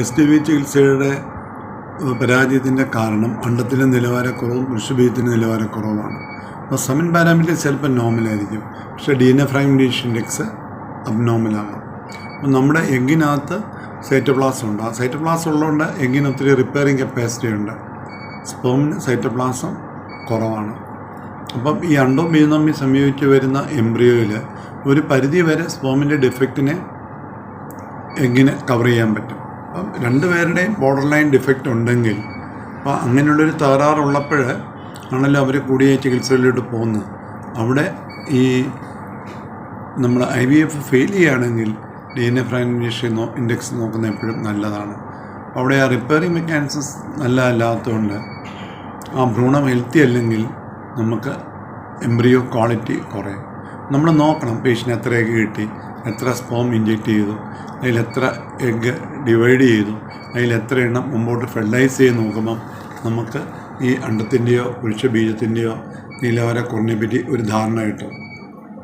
S T V ചികിത്സയുടെ പരാജയത്തിന്റെ കാരണം അണ്ടത്തിന്റെ നിലവാരക്കുറവും പുരുഷബീജത്തിന്റെ നിലവാരക്കുറവുമാണ്. അപ്പോൾ സെമൻ പാരാമീറ്റർ ചിലപ്പോൾ നോർമലായിരിക്കും പക്ഷേ D N A fragmentation index അബ്നോർമലാകാം അപ്പം നമ്മുടെ എഗ്ഗിനകത്ത് സൈറ്റോപ്ലാസം ഉണ്ട്. ആ സൈറ്റോപ്ലാസം ഉള്ളതുകൊണ്ട് എഗ്ഗിന് ഒത്തിരി റിപ്പയറിങ് കപ്പാസിറ്റി ഉണ്ട്. സ്പേമിന് സൈറ്റോപ്ലാസം കുറവാണ്. അപ്പം ഈ അണ്ടവും ബീജവും തമ്മിൽ സംയോജിച്ച് വരുന്ന എംബ്രിയോയിൽ ഒരു പരിധി വരെ സ്പേമിന്റെ ഡിഫക്റ്റിനെ എഗ്ഗിനെ കവർ ചെയ്യാൻ പറ്റും. രണ്ടുപേരുടെയും ബോർഡർ ലൈൻ ഡിഫക്റ്റ് ഉണ്ടെങ്കിൽ അപ്പോൾ അങ്ങനെയുള്ളൊരു തകരാറുള്ളപ്പോൾ ആണല്ലോ അവർ കൂടിയ ചികിത്സയിലോട്ട് പോകുന്നത്. അവിടെ ഈ നമ്മൾ ഐ വി എഫ് ഫെയിൽ ചെയ്യുകയാണെങ്കിൽ ഡി എൻ എ ഫ്രാഗ്മെന്റേഷൻ നോ ഇൻഡെക്സ് നോക്കുന്നത് എപ്പോഴും നല്ലതാണ്. അവിടെ ആ റിപ്പയറിംഗ് മെക്കാനിസംസ് നല്ല അല്ലാത്തതുകൊണ്ട് ആ ഭ്രൂണം ഹെൽത്തി അല്ലെങ്കിൽ നമുക്ക് എംബ്രിയോ ക്വാളിറ്റി കുറയും. നമ്മൾ നോക്കണം പേഷ്യൻ എത്രയൊക്കെ കിട്ടി. എത്ര സ്പോം ഇഞ്ചെക്റ്റ് ചെയ്തു എത്ര എഗ്ഗ് ഡിവൈഡ് ചെയ്തു അതിൽ എത്ര എണ്ണം മുമ്പോട്ട് ഫെർട്ടിലൈസ് ചെയ്ത് നോക്കുമ്പം നമുക്ക് ഈ അണ്ടത്തിന്റെയോ പുരുഷ ബീജത്തിന്റെയോ നിലവാര കുറഞ്ഞെപ്പറ്റി ഒരു ധാരണ കിട്ടും.